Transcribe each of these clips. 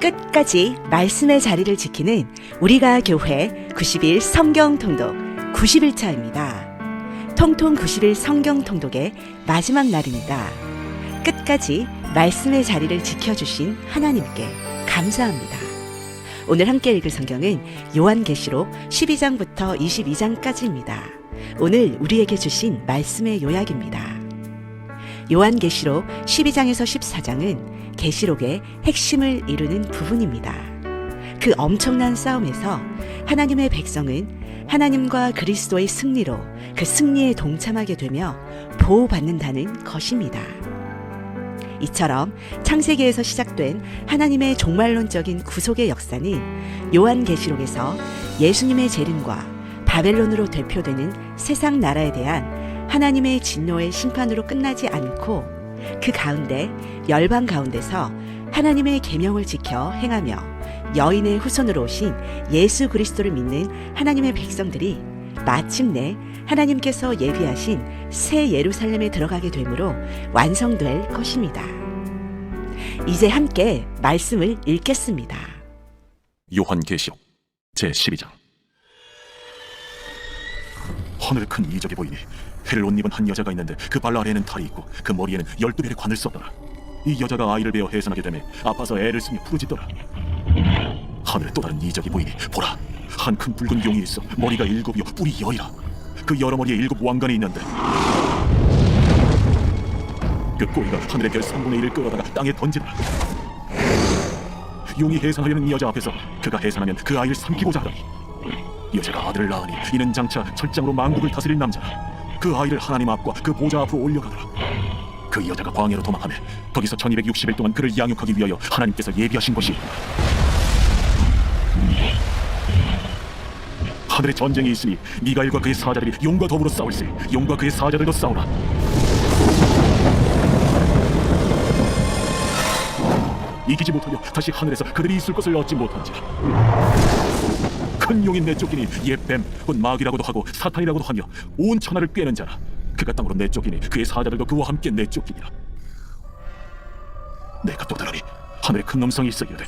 끝까지 말씀의 자리를 지키는 우리가 교회 90일 성경 통독 90일차입니다. 통통 90일 성경 통독의 마지막 날입니다. 끝까지 말씀의 자리를 지켜주신 하나님께 감사합니다. 오늘 함께 읽을 성경은 요한계시록 12장부터 22장까지입니다. 오늘 우리에게 주신 말씀의 요약입니다. 요한계시록 12장에서 14장은 계시록의 핵심을 이루는 부분입니다. 그 엄청난 싸움에서 하나님의 백성은 하나님과 그리스도의 승리로 그 승리에 동참하게 되며 보호받는다는 것입니다. 이처럼 창세기에서 시작된 하나님의 종말론적인 구속의 역사는 요한계시록에서 예수님의 재림과 바벨론으로 대표되는 세상 나라에 대한 하나님의 진노의 심판으로 끝나지 않고 그 가운데 열방 가운데서 하나님의 계명을 지켜 행하며 여인의 후손으로 오신 예수 그리스도를 믿는 하나님의 백성들이 마침내 하나님께서 예비하신 새 예루살렘에 들어가게 되므로 완성될 것입니다. 이제 함께 말씀을 읽겠습니다. 요한계시록 제12장 하늘에 큰 이적이 보이니 해를 옷 입은 한 여자가 있는데 그 발 아래에는 탈이 있고 그 머리에는 열두 별의 관을 썼더라. 이 여자가 아이를 베어 해산하게 되매 아파서 애를 쓰며 부르짖더라. 하늘에 또 다른 이적이 보이니 보라 한 큰 붉은 용이 있어 머리가 일곱이요 뿔이 열이라. 그 여러 머리에 일곱 왕관이 있는데 그 꼬리가 하늘의 별 3분의 1을 끌어다가 땅에 던지더라. 용이 해산하려는 이 여자 앞에서 그가 해산하면 그 아이를 삼키고자 하더니 여자가 아들을 낳으니 이는 장차 철장으로 만국을 다스릴 남자라 그 아이를 하나님 앞과 그 보좌 앞으로 올려가더라. 그 여자가 광야로 도망하며 거기서 1260일 동안 그를 양육하기 위하여 하나님께서 예비하신 것이 하늘에 전쟁이 있으니 미가엘과 그의 사자들이 용과 더불어 싸울세. 용과 그의 사자들도 싸우라. 이기지 못하여 다시 하늘에서 그들이 있을 것을 얻지 못한지라 큰 용이 내쫓기니 옛뱀곧 마귀라고도 하고 사탄이라고도 하며 온 천하를 꿰는 자라. 그가 땅으로 내쫓기니 그의 사자들도 그와 함께 내쫓기니라. 내가 또 들으니 하늘에 큰 음성이 있어 이르되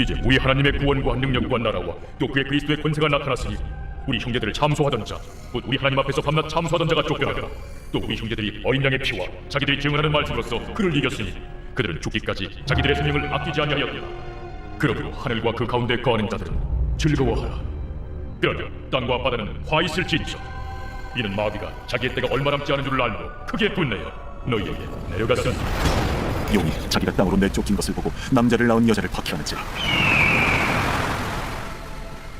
이제 우리 하나님의 구원과 능력과 나라와 또 그의 그리스도의 권세가 나타났으니 우리 형제들을 참소하던 자, 곧 우리 하나님 앞에서 밤낮 참소하던 자가 쫓겨나가 또 우리 형제들이 어린 양의 피와 자기들이 증언하는 말씀으로써 그를 이겼으니 그들은 죽기까지 자기들의 생명을 아끼지 아니하였다. 그러므로 하늘과 그 가운데 거하는 자들은 즐거워하라. 뼈며 땅과 바다는 화 있을지니라. 이는 마귀가 자기의 때가 얼마 남지 않은 줄을 알고 크게 분내어 너희에게 내려갔으니 용이 자기가 땅으로 내쫓긴 것을 보고 남자를 낳은 여자를 박해하는지라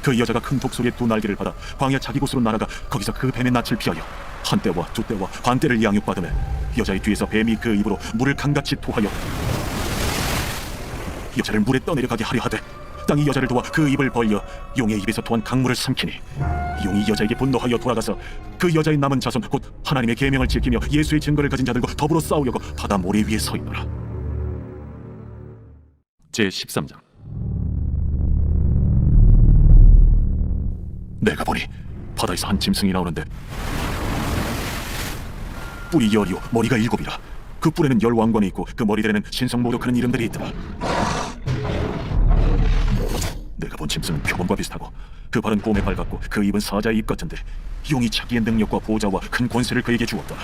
그 여자가 큰 독소리의 두 날개를 받아 광야 자기 곳으로 날아가 거기서 그 뱀의 낯을 피하여 한 때와 두 때와 반 때를 양육받으며 여자의 뒤에서 뱀이 그 입으로 물을 강같이 토하여 여자를 물에 떠내려 가게 하려 하되 땅이 여자를 도와 그 입을 벌려 용의 입에서 토한 강물을 삼키니 용이 여자에게 분노하여 돌아가서 그 여자의 남은 자손 곧 하나님의 계명을 지키며 예수의 증거를 가진 자들과 더불어 싸우려고 바다 모래 위에 서 있노라. 제 13장. 내가 보니 바다에서 한 짐승이 나오는데 뿔이 열이요 머리가 일곱이라. 그 뿔에는 열 왕관이 있고 그 머리들에는 신성 그런 이름들이 있더라 내가 본 짐승은 표범과 비슷하고 그 발은 곰의 발 같고 그 입은 사자의 입 같은데 용이 자기의 능력과 보좌와 큰 권세를 그에게 주었다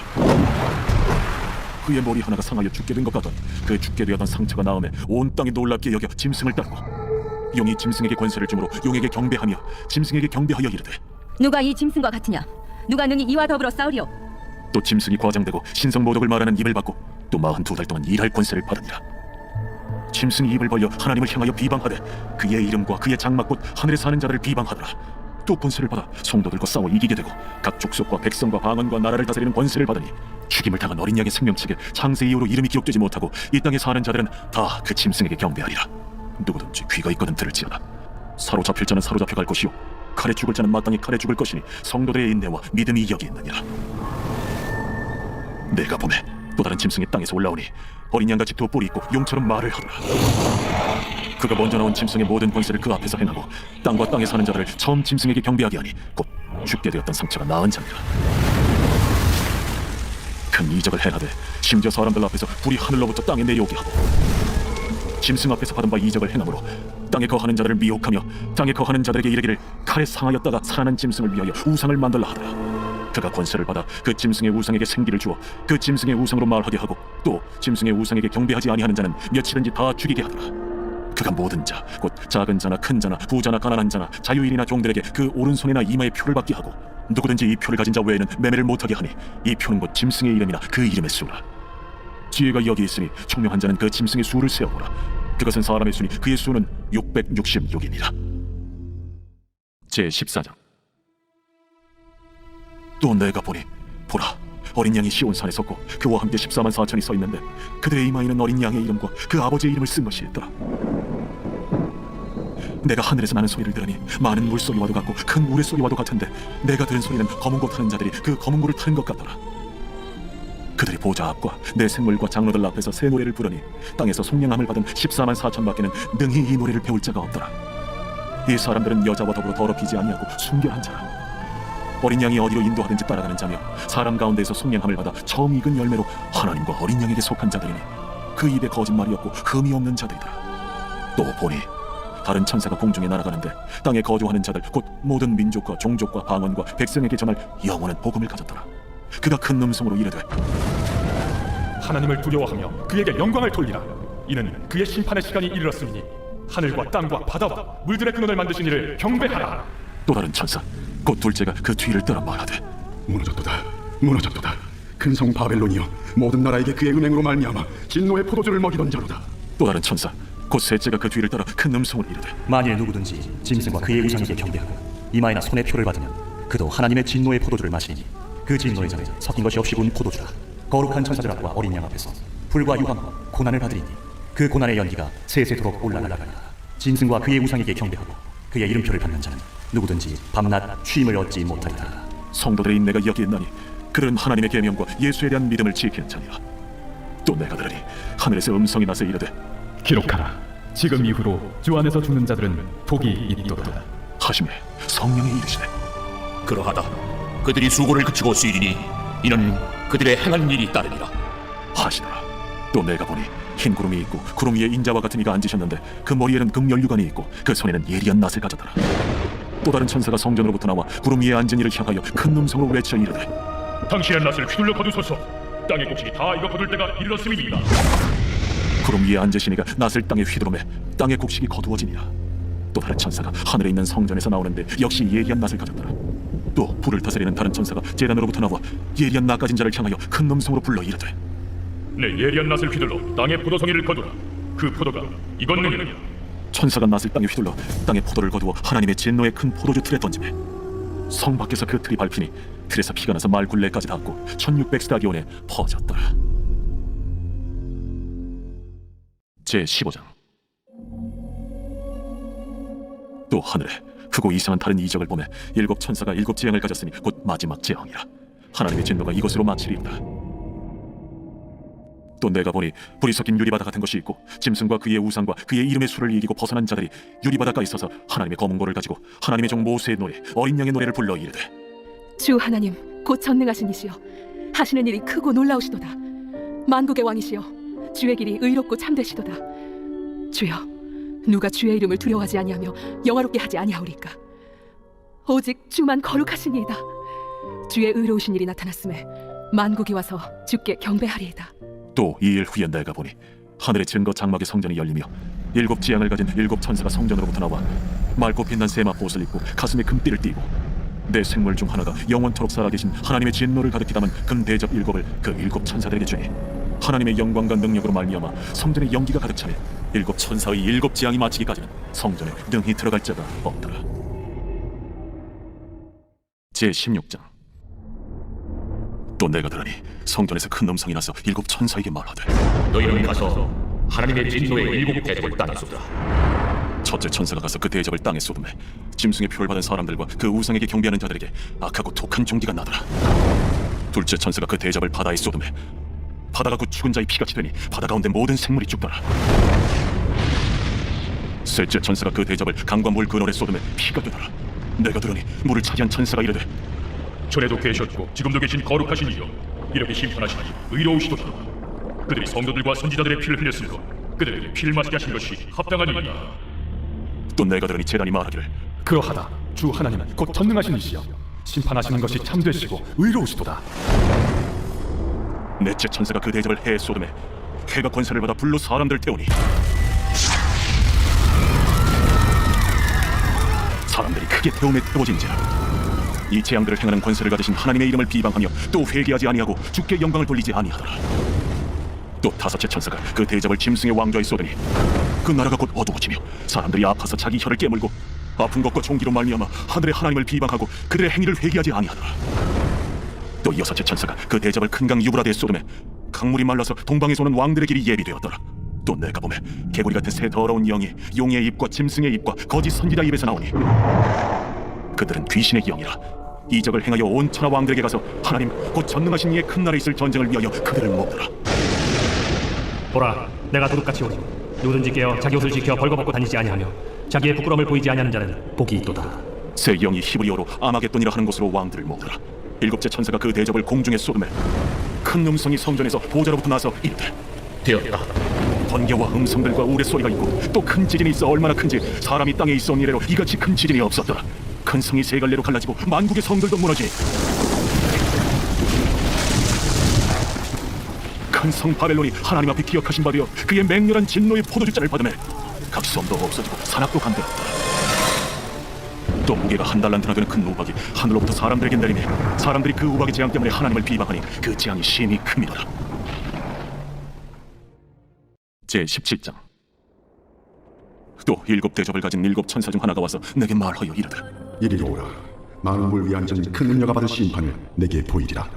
그의 머리 하나가 상하여 죽게 된 것 같던 그 죽게 되었던 상처가 나음에 온 땅이 놀랍게 여겨 짐승을 따르고 용이 짐승에게 권세를 주므로 용에게 경배하며 짐승에게 경배하여 이르되 누가 이 짐승과 같으냐? 누가 능히 이와 더불어 싸우리오? 또 짐승이 과장되고 신성 모독을 말하는 입을 받고 또 마흔 두 달 동안 일할 권세를 받으니라 짐승이 입을 벌려 하나님을 향하여 비방하되 그의 이름과 그의 장막 곧 하늘에 사는 자들을 비방하더라. 또 권세를 받아 성도들과 싸워 이기게 되고 각 족속과 백성과 방언과 나라를 다스리는 권세를 받으니 죽임을 당한 어린 양의 생명책에 창세 이후로 이름이 기록되지 못하고 이 땅에 사는 자들은 다 그 짐승에게 경배하리라. 누구든지 귀가 있거든 들을지어다. 사로잡힐 자는 사로잡혀 갈 것이요 칼에 죽을 자는 마땅히 칼에 죽을 것이니 성도들의 인내와 믿음이 여기 있느니라. 내가 보매 또 다른 짐승이 땅에서 올라오니 어린 양같이 두 뿔이 있고 용처럼 말을 하더라. 그가 먼저 나온 짐승의 모든 권세를 그 앞에서 행하고 땅과 땅에 사는 자들을 처음 짐승에게 경배하게 하니 곧 죽게 되었던 상처가 나은 자니라. 큰 이적을 행하되 심지어 사람들 앞에서 불이 하늘로부터 땅에 내려오게 하고 짐승 앞에서 받은 바 이적을 행함으로 땅에 거하는 자들을 미혹하며 땅에 거하는 자들에게 이르기를 칼에 상하였다가 살아난 짐승을 위하여 우상을 만들라 하더라 그가 권세를 받아 그 짐승의 우상에게 생기를 주어 그 짐승의 우상으로 말하게 하고 또 짐승의 우상에게 경배하지 아니하는 자는 며칠든지 다 죽이게 하더라. 그가 모든 자, 곧 작은 자나 큰 자나 부자나 가난한 자나 자유인이나 종들에게 그 오른손이나 이마에 표를 받게 하고 누구든지 이 표를 가진 자 외에는 매매를 못하게 하니 이 표는 곧 짐승의 이름이나 그 이름의 수라. 지혜가 여기 있으니 총명한 자는 그 짐승의 수를 세어보라. 그것은 사람의 수니 그의 수는 666이니라. 제 14장 또 내가 보니 보라 어린 양이 시온산에 섰고 그와 함께 14만 4천이 서 있는데 그들의 이마에는 어린 양의 이름과 그 아버지의 이름을 쓴 것이 있더라. 내가 하늘에서 나는 소리를 들으니 많은 물소리와도 같고 큰 물의 소리와도 같은데 내가 들은 소리는 검은 고 타는 자들이 그 검은 고를 타는 것 같더라. 그들이 보좌 앞과 내 생물과 장로들 앞에서 새 노래를 부르니 땅에서 속량함을 받은 14만 4천 밖에는 능히 이 노래를 배울 자가 없더라. 이 사람들은 여자와 더불어 더럽히지 아니하고 순결한 자라 어린 양이 어디로 인도하든지 따라가는 자며 사람 가운데에서 속량함을 받아 처음 익은 열매로 하나님과 어린 양에게 속한 자들이니 그 입에 거짓말이 없고 흠이 없는 자들이더라 또 보니 다른 천사가 공중에 날아가는데 땅에 거주하는 자들 곧 모든 민족과 종족과 방언과 백성에게 전할 영원한 복음을 가졌더라 그가 큰 음성으로 이르되 하나님을 두려워하며 그에게 영광을 돌리라. 이는 그의 심판의 시간이 이르렀으니 하늘과 땅과 바다와 물들의 근원을 만드신 이를 경배하라. 또 다른 천사 곧 둘째가 그 뒤를 따라 말하되 무너졌도다 무너졌도다. 큰 성 바벨론이여 모든 나라에게 그의 은행으로 말미암아 진노의 포도주를 먹이던 자로다. 또 다른 천사 곧 셋째가 그 뒤를 따라 큰 음성으로 이르되 만일 누구든지 짐승과 그의 우상에게 경배하고 이마에나 손에 표를 받으면 그도 하나님의 진노의 포도주를 마시니 그 진노의 잔은 섞인 것이 없이 군 포도주라. 거룩한 천사들 앞과 어린 양 앞에서 불과 유황과 고난을 받으리니 그 고난의 연기가 세세토록 올라가리라. 짐승과 그의 우상에게 경배하고 그의 이름표를 받는 자는 누구든지 밤낮 쉼을 얻지 못하리라. 성도들의 인내가 여기 있나니 그들은 하나님의 계명과 예수에 대한 믿음을 지키는 자니라. 또 내가 들으니 하늘에서 음성이 나서 이르되 기록하라. 지금 이후로 주 안에서 죽는 자들은 복이 있도다. 하심에 성령이 이르시되 그러하다. 그들이 수고를 그치고 쉬리니 이는 그들의 행한 일이 따르니라. 하시더라. 또 내가 보니 흰 구름이 있고 구름 위에 인자와 같은 이가 앉으셨는데 그 머리에는 금연류관이 있고 그 손에는 예리한 낫을 가졌더라 또 다른 천사가 성전으로부터 나와 구름 위에 앉은 이를 향하여 큰 음성으로 외쳐 이르되 당신의 낯을 휘둘러 거두소서. 땅의 곡식이 다 익어 거둘 때가 이르렀음이니이다. 구름 위에 앉으시니가 낫을 땅에 휘두르매 땅의 곡식이 거두어지니라 또 다른 천사가 하늘에 있는 성전에서 나오는데 역시 예리한 낫을 가졌더라 또 불을 다스리는 다른 천사가 제단으로부터 나와 예리한 낫 가진 자를 향하여 큰 음성으로 불러 이르되 내 예리한 낯을 휘둘러 땅의 포도송이를 거두라. 그 포도가 익었느니라. 천사가 낫을 땅에 휘둘러 땅에 포도를 거두어 하나님의 진노의 큰 포도주 틀에 던지매 성 밖에서 그 틀이 밟히니 틀에서 피가 나서 말 굴레까지 닿고 1600 스타디온에 퍼졌더라. 제 15장. 또 하늘에 크고 이상한 다른 이적을 보매 일곱 천사가 일곱 재앙을 가졌으니 곧 마지막 재앙이라. 하나님의 진노가 이것으로 마치리이다 또 내가 보니 불이 섞인 유리바다 같은 것이 있고 짐승과 그의 우상과 그의 이름의 수를 이기고 벗어난 자들이 유리바다가 있어서 하나님의 검은 고를 가지고 하나님의 종 모세의 노래 어린 양의 노래를 불러 이르되 주 하나님 곧 전능하신 이시여. 하시는 일이 크고 놀라우시도다. 만국의 왕이시여 주의 길이 의롭고 참되시도다. 주여 누가 주의 이름을 두려워하지 아니하며 영화롭게 하지 아니하오리까? 오직 주만 거룩하시니이다. 주의 의로우신 일이 나타났음에 만국이 와서 주께 경배하리이다 또 이 일 후에 내가 보니 하늘의 증거 장막의 성전이 열리며 일곱 지향을 가진 일곱 천사가 성전으로부터 나와 맑고 빛난 세마포 옷을 입고 가슴에 금띠를 띠고 내 생물 중 하나가 영원토록 살아계신 하나님의 진노를 가득히 담은 금 대접 일곱을 그 일곱 천사들에게 주니 하나님의 영광과 능력으로 말미암아 성전에 연기가 가득 차며 일곱 천사의 일곱 지향이 마치기까지는 성전에 능히 들어갈 자가 없더라. 제 16장 또 내가 들으니 성전에서 큰 음성이 나서 일곱 천사에게 말하되 너희는 가서 하나님의 진노의 일곱 대접을 땅에 쏟으라. 첫째 천사가 가서 그 대접을 땅에 쏟음에 짐승의 표를 받은 사람들과 그 우상에게 경배하는 자들에게 악하고 독한 종기가 나더라. 둘째 천사가 그 대접을 바다에 쏟음에 바다가 곧 죽은 자의 피같이 되니 바다 가운데 모든 생물이 죽더라. 셋째 천사가 그 대접을 강과 물 근원에 쏟음에 피가 되더라. 내가 들으니 물을 차지한 천사가 이르되 전에도 계셨고 지금도 계신 거룩하신 이여 이렇게 심판하시니 의로우시도다. 그들이 성도들과 선지자들의 피를 흘렸으므로 그들에게 피를 마시게 하신 것이 합당한 일이다. 또 내가 들으니 제단이 말하기를 그러하다 주 하나님은 곧 전능하신 이시여 심판하시는 것이 참되시고 의로우시도다 넷째 천사가 그 대접을 해에 쏟음에 해가 권세를 받아 불로 사람들 태우니 사람들이 크게 태움에 태워진지라 이 재앙들을 행하는 권세를 가지신 하나님의 이름을 비방하며 또 회개하지 아니하고 주께 영광을 돌리지 아니하더라. 또 다섯째 천사가 그 대접을 짐승의 왕좌에 쏟으니 그 나라가 곧 어두워지며 사람들이 아파서 자기 혀를 깨물고 아픈 것과 종기로 말미암아 하늘의 하나님을 비방하고 그들의 행위를 회개하지 아니하더라. 또 여섯째 천사가 그 대접을 큰 강 유브라데에 쏟음에 강물이 말라서 동방에서 오는 왕들의 길이 예비되었더라. 또 내가 보매 개구리 같은 새 더러운 영이 용의 입과 짐승의 입과 거짓 선지자 입에서 나오니 그들은 귀신의 영이라 이적을 행하여 온 천하 왕들에게 가서 하나님 곧 전능하신 이의 큰 날에 있을 전쟁을 위하여 그들을 모으더라. 보라, 내가 도둑같이 오니 누구든지 깨어 자기 옷을 지켜 벌거벗고 다니지 아니하며 자기의 부끄러움을 보이지 아니하는 자는 복이 있도다. 새 영이 히브리어로 아마겟돈이라 하는 곳으로 왕들을 모으더라. 일곱째 천사가 그 대접을 공중에 쏟음에 큰 음성이 성전에서 보좌로부터 나서 이르되 되었다. 번개와 음성들과 우레 소리가 있고 또 큰 지진이 있어 얼마나 큰지 사람이 땅에 있어 온 이래로 이같이 큰 지진이 없었더라 큰 성이 세 갈래로 갈라지고 만국의 성들도 무너지니 큰성 바벨론이 하나님 앞에 기억하신 바 되어 그의 맹렬한 진노의 포도주자를 받음에 각 섬도 없어지고 산악도 간대었다 또 무게가 한 달란트나 되는 큰 우박이 하늘로부터 사람들에게 내리니 사람들이 그 우박의 재앙 때문에 하나님을 비방하니 그 재앙이 심히 큼이더라 제 17장 또 일곱 대접을 가진 일곱 천사 중 하나가 와서 내게 말하여 이르되 이리로 오라. 만물 위에 앉은 큰 음녀가 받을 심판을 내게 보이리라.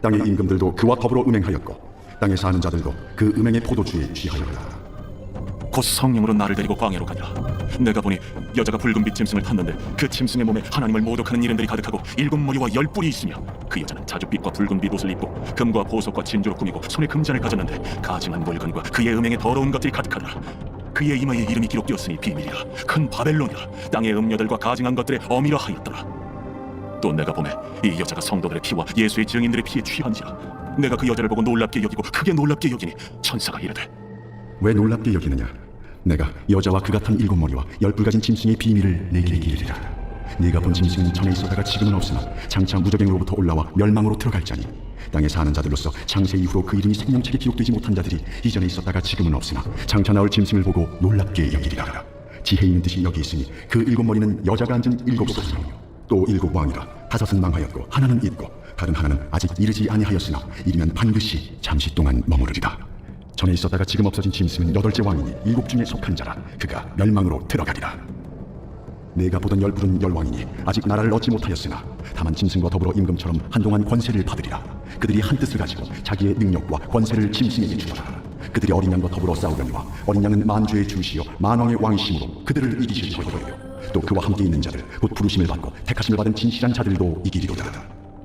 땅의 임금들도 그와 더불어 음행하였고 땅에 사는 자들도 그 음행의 포도주에 취하였다. 곧 성령으로 나를 데리고 광야로 가니라. 내가 보니 여자가 붉은빛 짐승을 탔는데 그 짐승의 몸에 하나님을 모독하는 이름들이 가득하고 일곱 머리와 열 뿔이 있으며 그 여자는 자줏빛과 붉은빛 옷을 입고 금과 보석과 진주로 꾸미고 손에 금잔을 가졌는데 가증한 물건과 그의 음행에 더러운 것들이 가득하더라 그의 이마에 이름이 기록되었으니 비밀이라. 큰 바벨론이라. 땅의 음녀들과 가증한 것들의 어미라 하였더라. 또 내가 보매 이 여자가 성도들의 피와 예수의 증인들의 피에 취한지라. 내가 그 여자를 보고 놀랍게 여기고 크게 놀랍게 여기니 천사가 이르되 왜 놀랍게 여기느냐? 내가 여자와 그 같은 일곱 머리와 열불 가진 짐승의 비밀을 내게 이르리라. 네가 본 짐승은 전에 있었다가 지금은 없으나 장차 무적행으로부터 올라와 멸망으로 들어갈 자니 땅에 사는 자들로서 창세 이후로 그 이름이 생명책에 기록되지 못한 자들이 이전에 있었다가 지금은 없으나 장차 나올 짐승을 보고 놀랍게 여기리라 지혜 있는 뜻이 여기 있으니 그 일곱 머리는 여자가 앉은 일곱 사람이요 또 일곱 왕이라 다섯은 망하였고 하나는 있고 다른 하나는 아직 이르지 아니하였으나 이르면 반드시 잠시 동안 머무르리라. 전에 있었다가 지금 없어진 짐승은 여덟째 왕이니 일곱 중에 속한 자라. 그가 멸망으로 들어가리라 내가 보던 열불은 열왕이니 아직 나라를 얻지 못하였으나 다만 짐승과 더불어 임금처럼 한동안 권세를 받으리라. 그들이 한 뜻을 가지고 자기의 능력과 권세를 짐승에게 주더라. 그들이 어린 양과 더불어 싸우려니와 어린 양은 만주의 주시요 만왕의 왕이심으로 그들을 이기실 터이요. 또 그와 함께 있는 자들 곧 부르심을 받고 택하심을 받은 진실한 자들도 이기리로다.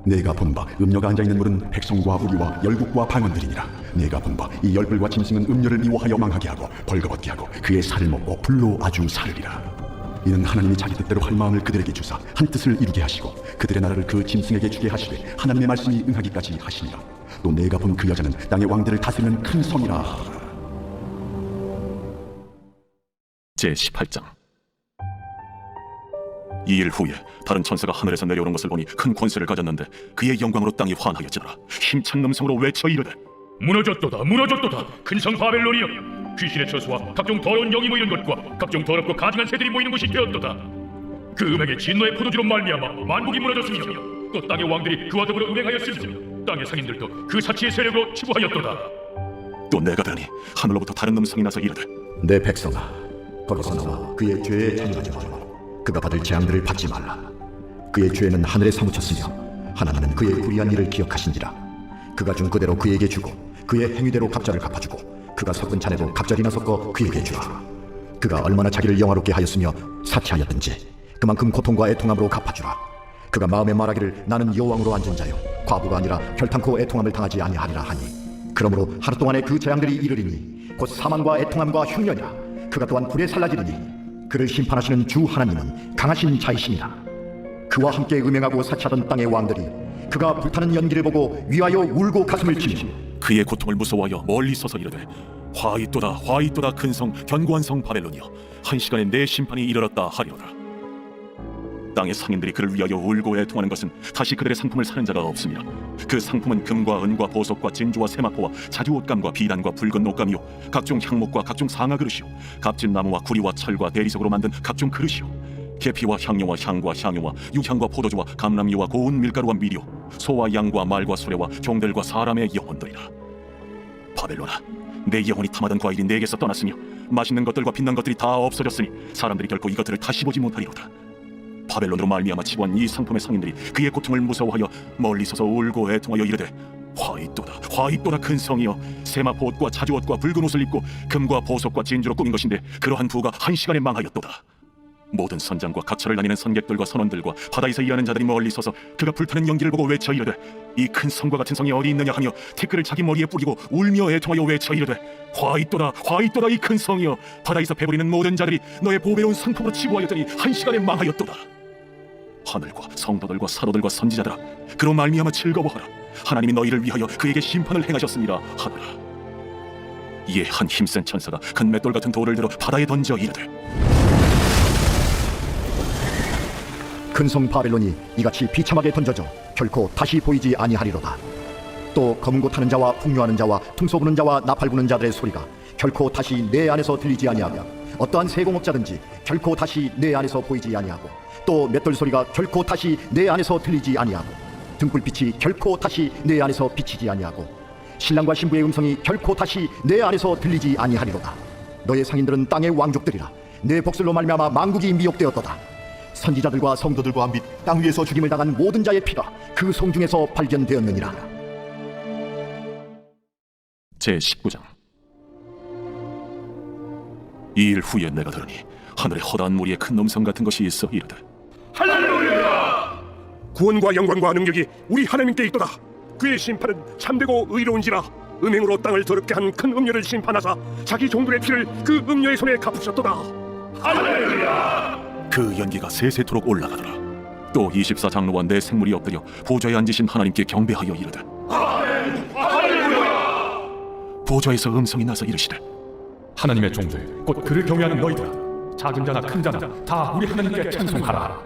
내가 본바 음녀가 앉아 있는 물은 백성과 우리와 열국과 방언들이니라. 내가 본바 이 열불과 짐승은 음녀를 미워하여 망하게 하고 벌거벗게 하고 그의 살을 먹고 불로 아주 사르리라 이는 하나님이 자기 뜻대로 할 마음을 그들에게 주사 한 뜻을 이루게 하시고 그들의 나라를 그 짐승에게 주게 하시되 하나님의 말씀이 응하기까지 하시니라. 또 내가 본 그 여자는 땅의 왕들을 다스리는 큰 성이라. 제 18장. 이 일 후에 다른 천사가 하늘에서 내려오는 것을 보니 큰 권세를 가졌는데 그의 영광으로 땅이 환하여지더라. 힘찬 음성으로 외쳐 이르되 무너졌도다 무너졌도다. 큰 성 바벨론이여 귀신의 처수와 각종 더러운 영이 모이는 것과 각종 더럽고 가증한 새들이 모이는 곳이 되었도다. 그 음행의 진노의 포도주로 말미암아 만국이 무너졌으며 또 땅의 왕들이 그와 더불어 음행하였으며 땅의 상인들도 그 사치의 세력으로 치부하였도다. 또 내가 들으니 하늘로부터 다른 음성이 나서 이르되 내 백성아 거기서 나와 그의 죄에 참여하지 말라. 그가 받을 재앙들을 받지 말라. 그의 죄는 하늘에 사무쳤으며 하나님은 그의 불의한 일을 기억하신지라. 그가 준 그대로 그에게 주고 그의 행위대로 갑절을 갚아주고 그가 섞은 잔에도 갑절이나 섞어 그에게 주라. 그가 얼마나 자기를 영화롭게 하였으며 사치하였든지 그만큼 고통과 애통함으로 갚아주라. 그가 마음에 말하기를 나는 여왕으로 앉은 자요. 과부가 아니라 결탄코 애통함을 당하지 아니하리라 하니. 그러므로 하루 동안에 그 재앙들이 이르리니 곧 사망과 애통함과 흉년이라 그가 또한 불에 살라지리니 그를 심판하시는 주 하나님은 강하신 자이시니라 그와 함께 음행하고 사치하던 땅의 왕들이 그가 불타는 연기를 보고 위하여 울고 가슴을 치며 그의 고통을 무서워하여 멀리 서서 이르되 화이또다 화이또다 큰 성 견고한 성 바벨론이여 한 시간에 내 심판이 이르렀다 하리로다. 땅의 상인들이 그를 위하여 울고 애통하는 것은 다시 그들의 상품을 사는 자가 없습니다. 그 상품은 금과 은과 보석과 진주와 세마포와 자주 옷감과 비단과 붉은 옷감이요. 각종 향목과 각종 상아 그릇이요. 값진 나무와 구리와 철과 대리석으로 만든 각종 그릇이요 계피와 향료와 향과 향유와 유향과 포도주와 감람유와 고운 밀가루와 미료 소와 양과 말과 수레와 종들과 사람의 영혼들이라. 바벨론아 내 영혼이 탐하던 과일이 내게서 떠났으며 맛있는 것들과 빛난 것들이 다 없어졌으니 사람들이 결코 이것들을 다시 보지 못하리로다. 바벨론으로 말미암아 치부한 이 상품의 상인들이 그의 고통을 무서워하여 멀리 서서 울고 애통하여 이르되 화이또다 화이또다 큰 성이여! 세마포 옷과 자주 옷과 붉은 옷을 입고 금과 보석과 진주로 꾸민 것인데 그러한 부가 한 시간에 망하였도다 모든 선장과 각처를 다니는 선객들과 선원들과 바다에서 일하는 자들이 멀리 서서 그가 불타는 연기를 보고 외쳐 이르되 이 큰 성과 같은 성이 어디 있느냐 하며 티끌을 자기 머리에 뿌리고 울며 애통하여 외쳐 이르되 화이또다 화이또다 이 큰 성이여 바다에서 배부리는 모든 자들이 너의 보배로운 상품으로 치부하였더니 한 시간에 망하였도다. 하늘과 성도들과 사도들과 선지자들아 그로 말미암아 즐거워하라. 하나님이 너희를 위하여 그에게 심판을 행하셨습니다 하더라. 이에 한 힘센 천사가 큰 맷돌 같은 돌을 들어 바다에 던져 이르되 큰성 바벨론이 이같이 비참하게 던져져 결코 다시 보이지 아니하리로다. 또 검은 고 타는 자와 풍요하는 자와 퉁소 부는 자와 나팔 부는 자들의 소리가 결코 다시 내 안에서 들리지 아니하며 어떠한 세공업자든지 결코 다시 내 안에서 보이지 아니하고 또 맷돌 소리가 결코 다시 내 안에서 들리지 아니하고 등불빛이 결코 다시 내 안에서 비치지 아니하고 신랑과 신부의 음성이 결코 다시 내 안에서 들리지 아니하리로다. 너의 상인들은 땅의 왕족들이라 내 복술로 말미암아 만국이 미혹되었도다. 선지자들과 성도들과 및 땅 위에서 죽임을 당한 모든 자의 피가 그성 중에서 발견되었느니라. 제 19장 이 일 후에 내가 들으니 하늘에 허다한 무리의 큰 음성 같은 것이 있어 이르되 구원과 영광과 능력이 우리 하나님께 있도다. 그의 심판은 참되고 의로운지라 음행으로 땅을 더럽게 한 큰 음녀를 심판하사 자기 종들의 피를 그 음녀의 손에 갚으셨도다. 그 연기가 세세토록 올라가더라. 또 24장로와 내 생물이 엎드려 보좌에 앉으신 하나님께 경배하여 이르되 보좌에서 음성이 나서 이르시되 하나님의 종들 곧 그를 경외하는 너희들아 작은 자나 큰 자나 다 우리 하나님께 찬송하라.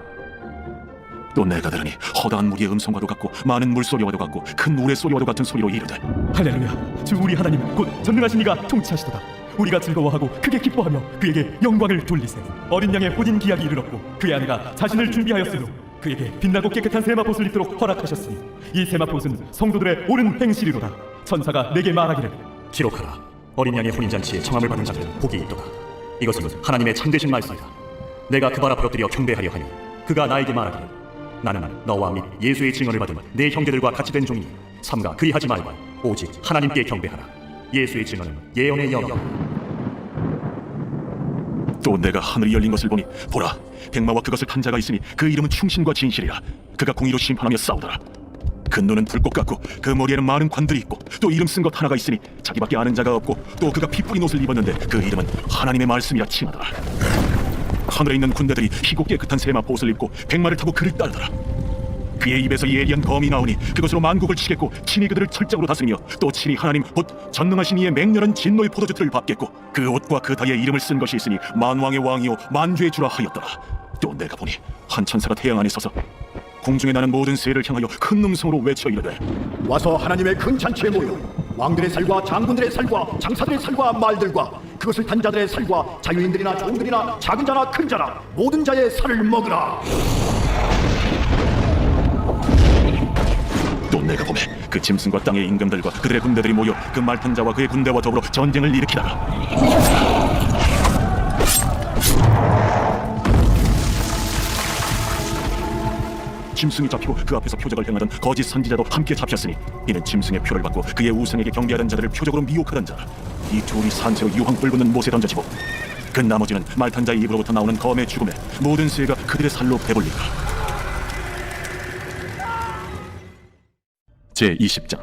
또 내가 들으니 허다한 무리의 음성과도 같고 많은 물소리와도 같고 큰 우의 소리와도 같은 소리로 이르되 할렐루야. 주 우리 하나님 곧 전능하신 이가 통치하시도다 우리가 즐거워하고 크게 기뻐하며 그에게 영광을 돌리세 어린 양의 혼인 기약이 이르렀고 그의 아내가 자신을 준비하였으므로 그에게 빛나고 깨끗한 세마포를 입도록 허락하셨으니 이 세마포는 성도들의 옳은 행실이로다. 천사가 내게 말하기를 기록하라. 어린 양의 혼인잔치에 청함을 받은 자들은 복이 있도다. 이것은 하나님의 참되신 말씀이다. 내가 그 발 앞으로 들여 경배하려 하니 그가 나에게 말하기를 나는 너와 및 예수의 증언을 받은 내 형제들과 같이 된 종이니 삼가 그리하지 말고 오직 하나님께 경배하라. 예수의 증언은 예언의 영이다 또 내가 하늘이 열린 것을 보니 보라 백마와 그것을 탄 자가 있으니 그 이름은 충신과 진실이라. 그가 공의로 심판하며 싸우더라. 그 눈은 불꽃 같고 그 머리에는 많은 관들이 있고 또 이름 쓴 것 하나가 있으니 자기밖에 아는 자가 없고 또 그가 피 뿌린 옷을 입었는데 그 이름은 하나님의 말씀이라 칭하더라. 하늘에 있는 군대들이 희고 깨끗한 세마포 옷을 입고 백마를 타고 그를 따르더라 그의 입에서 예리한 검이 나오니 그것으로 만국을 치겠고 친히 그들을 철장으로 다스리며 또 친히 하나님 곧 전능하신 이의 맹렬한 진노의 포도주틀을 밟겠고 그 옷과 그 다리에 이름을 쓴 것이 있으니 만왕의 왕이요 만주의 주라 하였더라 또 내가 보니 한 천사가 태양 안에 서서 공중에 나는 모든 새를 향하여 큰 음성으로 외쳐 이르되 와서 하나님의 큰 잔치에 모여 왕들의 살과 장군들의 살과 장사들의 살과 말들과 그것을 탄 자들의 살과 자유인들이나 종들이나 작은 자나 큰 자나 모든 자의 살을 먹으라. 또 내가 보매 그 짐승과 땅의 임금들과 그들의 군대들이 모여 그 말탄 자와 그의 군대와 더불어 전쟁을 일으키다가. 짐승이 잡히고 그 앞에서 표적을 행하던 거짓 선지자도 함께 잡혔으니 이는 짐승의 표를 받고 그의 우상에게 경배하던 자들을 표적으로 미혹하던 자라. 이 둘이 산채로 유황불 붙는 못에 던져지고 그 나머지는 말탄 자의 입으로부터 나오는 검의 죽음에 모든 새가 그들의 살로 배불리라 제 20장.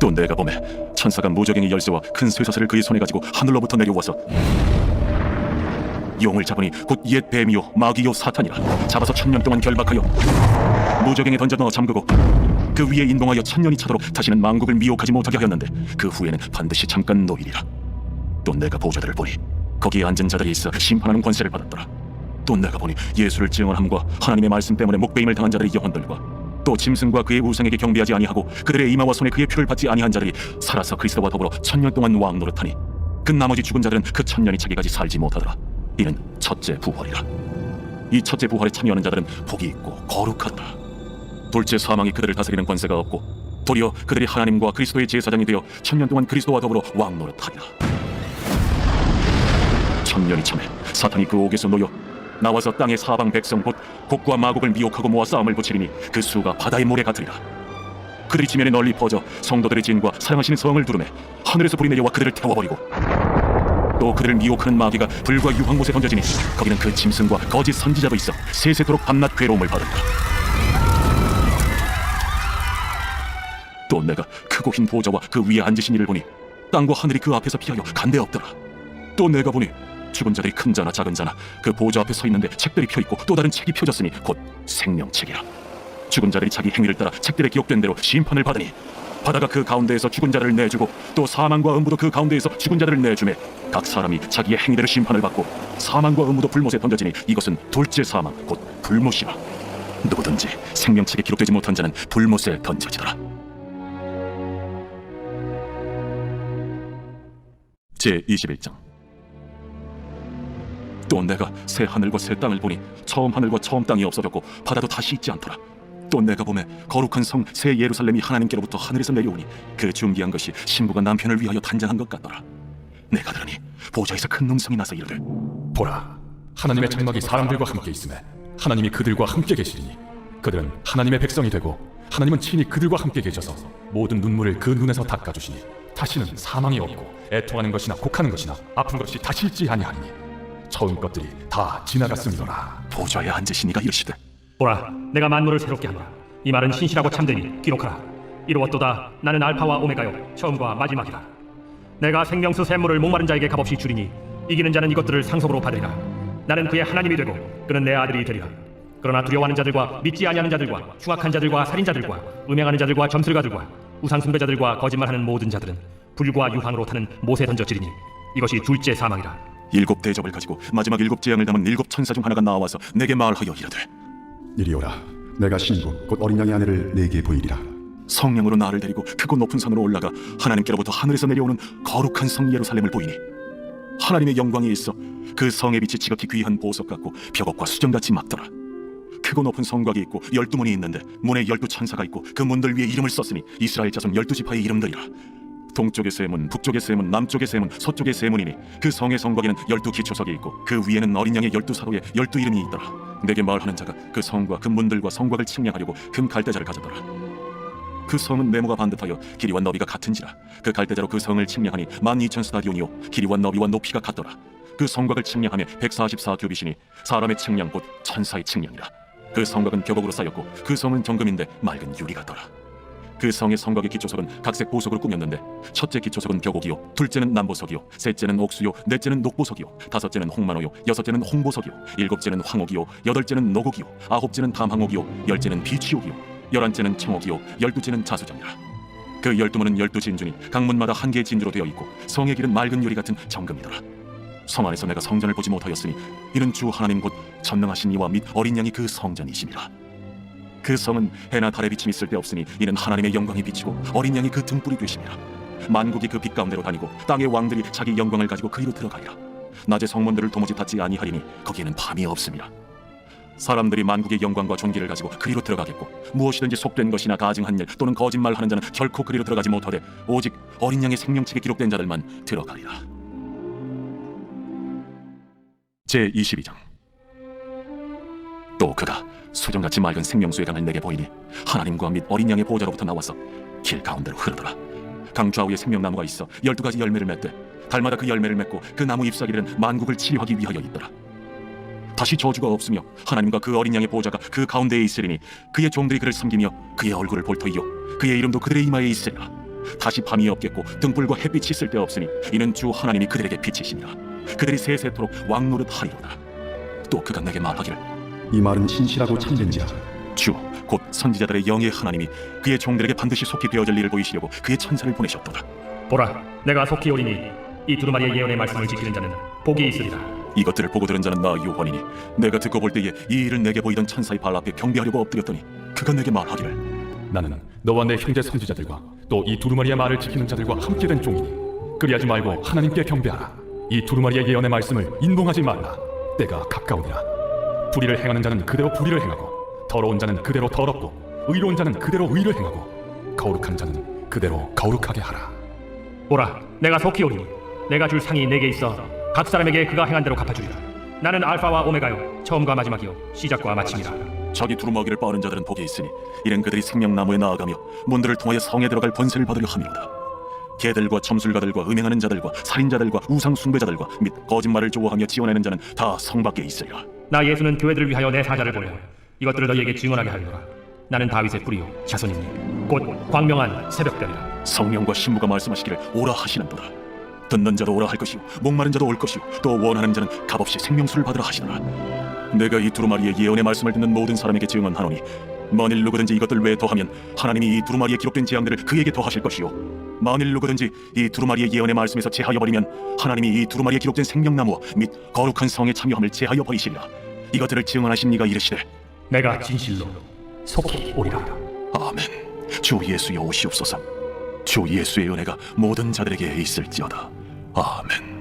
또 내가 보매 천사가 무적행의 열쇠와 큰 쇠사슬을 그의 손에 가지고 하늘로부터 내려와서 용을 잡으니 곧 옛 뱀이요 마귀요 사탄이라 잡아서 천년 동안 결박하여 무적행에 던져 넣어 잠그고 그 위에 인동하여 천년이 차도록 다시는 만국을 미혹하지 못하게 하였는데 그 후에는 반드시 잠깐 노이리라. 또 내가 보좌들을 보니 거기에 앉은 자들이 있어 심판하는 권세를 받았더라. 또 내가 보니 예수를 증언함과 하나님의 말씀 때문에 목배임을 당한 자들의 영혼들과 또 짐승과 그의 우상에게 경배하지 아니하고 그들의 이마와 손에 그의 표를 받지 아니한 자들이 살아서 그리스도와 더불어 천년 동안 왕 노릇하니 그 나머지 죽은 자들은 그 천년이 차기까지 살지 못하더라. 이는 첫째 부활이라. 이 첫째 부활에 참여하는 자들은 복이 있고 거룩하더라 둘째 사망이 그들을 다스리는 권세가 없고 도리어 그들이 하나님과 그리스도의 제사장이 되어 천년 동안 그리스도와 더불어 왕 노릇하리라. 천년이 참에 사탄이 그 옥에서 놓여 나와서 땅의 사방 백성 곧 곡과 마곡을 미혹하고 모아 싸움을 붙이리니 그 수가 바다의 모래 같으리라. 그들이 지면에 널리 퍼져 성도들의 진과 사랑하시는 성을 두르매 하늘에서 불이 내려와 그들을 태워버리고 또 그들을 미혹하는 마귀가 불과 유황 못에 던져지니 거기는 그 짐승과 거짓 선지자도 있어 세세토록 밤낮 괴로움을 받는다. 또 내가 크고 흰 보좌와 그 위에 앉으신 이를 보니 땅과 하늘이 그 앞에서 피하여 간데 없더라. 또 내가 보니 죽은 자들이 큰 자나 작은 자나. 그 보좌 앞에 서 있는데 책들이 펴 있고 또 다른 책이 펴졌으니 곧 생명책이라. 죽은 자들이 자기 행위를 따라 책들에 기록된 대로 심판을 받으니 바다가 그 가운데에서 죽은 자를 내주고 또 사망과 음부도 그 가운데에서 죽은 자들을 내주매 각 사람이 자기의 행위대로 심판을 받고 사망과 음부도 불못에 던져지니 이것은 둘째 사망 곧 불못이라. 누구든지 생명책에 기록되지 못한 자는 불못에 던져지더라. 제 21장 또 내가 새 하늘과 새 땅을 보니 처음 하늘과 처음 땅이 없어졌고 바다도 다시 있지 않더라. 또 내가 보매 거룩한 성 새 예루살렘이 하나님께로부터 하늘에서 내려오니 그 준비한 것이 신부가 남편을 위하여 단장한 것 같더라. 내가 들으니 보좌에서 큰 음성이 나서 이르되 보라 하나님의 장막이 사람들과 함께 있음에 하나님이 그들과 함께 계시리니 그들은 하나님의 백성이 되고 하나님은 친히 그들과 함께 계셔서 모든 눈물을 그 눈에서 닦아주시니 다시는 사망이 없고 애통하는 것이나 곡하는 것이나 아픈 것이 다시 있지 아니하리니 처음 것들이 다 지나갔음이로라 보좌에 앉으신 이가 이르시되 보라, 내가 만물을 새롭게 하노라. 이 말은 신실하고 참되니 기록하라. 이루었도다. 나는 알파와 오메가요, 처음과 마지막이라. 내가 생명수 샘물을 목마른 자에게 값없이 주리니 이기는 자는 이것들을 상속으로 받으리라. 나는 그의 하나님이 되고 그는 내 아들이 되리라. 그러나 두려워하는 자들과 믿지 아니하는 자들과 흉악한 자들과 살인자들과 음행하는 자들과 점술가들과 우상 숭배자들과 거짓말하는 모든 자들은 불과 유황으로 타는 못에 던져지리니 이것이 둘째 사망이라. 일곱 대접을 가지고 마지막 일곱 재앙을 담은 일곱 천사 중 하나가 나와서 내게 말하여 이르되 이리 오라. 내가 신부 곧 어린 양의 아내를 내게 보이리라. 성령으로 나를 데리고 크고 높은 산으로 올라가 하나님께로부터 하늘에서 내려오는 거룩한 성 예루살렘을 보이니 하나님의 영광이 있어 그 성의 빛이 지극히 귀한 보석 같고 벽옥과 수정같이 막더라. 크고 높은 성곽이 있고 열두 문이 있는데 문에 열두 천사가 있고 그 문들 위에 이름을 썼으니 이스라엘 자손 열두 지파의 이름들이라 동쪽의 세문, 북쪽의 세문, 남쪽의 세문, 서쪽의 세문이니 그 성의 성곽에는 열두 기초석이 있고 그 위에는 어린 양의 열두 사도의 열두 이름이 있더라. 내게 말하는 자가 그 성과 그 문들과 성곽을 측량하려고 금 갈대자를 가져더라. 그 성은 네모가 반듯하여 길이와 너비가 같은지라 그 갈대자로 그 성을 측량하니 만 이천 스타디온이요 길이와 너비와 높이가 같더라. 그 성곽을 측량하며 144 규빗이니 사람의 측량 곧 천사의 측량이라. 그 성곽은 벽옥으로 쌓였고 그 성은 정금인데 맑은 유리 같더라. 그 성의 성곽의 기초석은 각색 보석으로 꾸몄는데 첫째 기초석은 벽옥이요 둘째는 남보석이요 셋째는 옥수요 넷째는 녹보석이요 다섯째는 홍만호요 여섯째는 홍보석이요 일곱째는 황옥이요 여덟째는 노곡이요 아홉째는 담항옥이요 열째는 비취옥이요 열한째는 청옥이요 열두째는 자수정이라. 그 열두 문은 열두 진주니 각 문마다 한 개의 진주로 되어 있고 성의 길은 맑은 유리 같은 정금이더라. 성 안에서 내가 성전을 보지 못하였으니 이는 주 하나님 곧 전능하신 이와 및 어린 양이 그 성전이심이라 그 성은 해나 달의 비침이 쓸데없으니 이는 하나님의 영광이 비치고 어린 양이 그 등불이 되심이라. 만국이 그 빛 가운데로 다니고 땅의 왕들이 자기 영광을 가지고 그리로 들어가리라. 낮에 성문들을 도무지 닫지 아니하리니 거기에는 밤이 없음이라 사람들이 만국의 영광과 존귀를 가지고 그리로 들어가겠고 무엇이든지 속된 것이나 가증한 일 또는 거짓말하는 자는 결코 그리로 들어가지 못하되 오직 어린 양의 생명책에 기록된 자들만 들어가리라. 제 22장 또 그가 수정같이 맑은 생명수의 강을 내게 보이니 하나님과 및 어린 양의 보좌로부터 나와서 길 가운데로 흐르더라. 강 좌우에 생명나무가 있어 열두 가지 열매를 맺되 달마다 그 열매를 맺고 그 나무 잎사귀들은 만국을 치유하기 위하여 있더라. 다시 저주가 없으며 하나님과 그 어린 양의 보좌가 그 가운데에 있으리니 그의 종들이 그를 섬기며 그의 얼굴을 볼 터이요 그의 이름도 그들의 이마에 있으리라. 다시 밤이 없겠고 등불과 햇빛이 있을 데 없으니 이는 주 하나님이 그들에게 빛이시니라. 그들이 세세토록 왕노릇 하리로다. 또 그가 내게 말하기를 이 말은 신실하고 참된지라 주 곧 선지자들의 영의 하나님이 그의 종들에게 반드시 속히 되어질 일을 보이시려고 그의 천사를 보내셨도다. 보라, 내가 속히 오리니 이 두루마리의 예언의 말씀을 지키는 자는 복이 있으리라. 이것들을 보고 들은 자는 나 요한이니 내가 듣고 볼 때에 이 일을 내게 보이던 천사의 발 앞에 경배하려고 엎드렸더니 그가 내게 말하기를. 나는 너와 내 형제 선지자들과 또 이 두루마리의 말을 지키는 자들과 함께 된 종이니 그리하지 말고 하나님께 경배하라. 이 두루마리의 예언의 말씀을 인동하지 말라. 때가 가까우니라 불의를 행하는 자는 그대로 불의를 행하고 더러운 자는 그대로 더럽고 의로운 자는 그대로 의를 행하고 거룩한 자는 그대로 거룩하게 하라 보라, 내가 속히 오리니 내가 줄 상이 내게 있어 각 사람에게 그가 행한 대로 갚아주리라. 나는 알파와 오메가요, 처음과 마지막이요, 시작과 마침이라. 자기 두루마기를 빠는 자들은 복이 있으니 이는 그들이 생명나무에 나아가며 문들을 통하여 성에 들어갈 권세를 받으려 함이로다. 개들과 점술가들과 음행하는 자들과 살인자들과 우상 숭배자들과 및 거짓말을 좋아하며 지어내는 자는 다 성 밖에 있으리라. 나 예수는 교회들을 위하여 내 사자를 보내 이것들을 너희에게 증언하게 하리라. 나는 다윗의 뿌리요 자손이니 곧 광명한 새벽별이라. 성령과 신부가 말씀하시기를 오라 하시는도다. 듣는 자도 오라 할 것이요 목마른 자도 올 것이요 또 원하는 자는 값없이 생명수를 받으라 하시노라. 내가 이 두루마리의 예언의 말씀을 듣는 모든 사람에게 증언하노니 만일 누구든지 이것들 외에 더하면 하나님이 이 두루마리에 기록된 재앙들을 그에게 더하실 것이요 만일 누구든지 이 두루마리의 예언의 말씀에서 제하여 버리면 하나님이 이 두루마리에 기록된 생명나무와 및 거룩한 성에 참여함을 제하여 버리시리라. 이것들을 증언하신 이가 이르시되 내가 진실로 속히 오리라. 아멘. 주 예수여 오시옵소서. 주 예수의 은혜가 모든 자들에게 있을지어다. 아멘.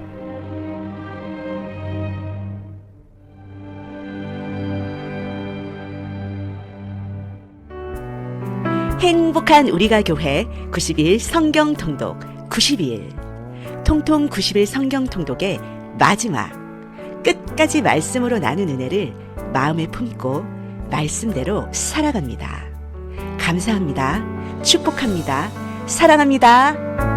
행복한 우리가 교회 90일 성경 통독 90일 통통 90일 성경 통독의 마지막 끝까지 말씀으로 나눈 은혜를 마음에 품고 말씀대로 살아갑니다. 감사합니다. 축복합니다. 사랑합니다.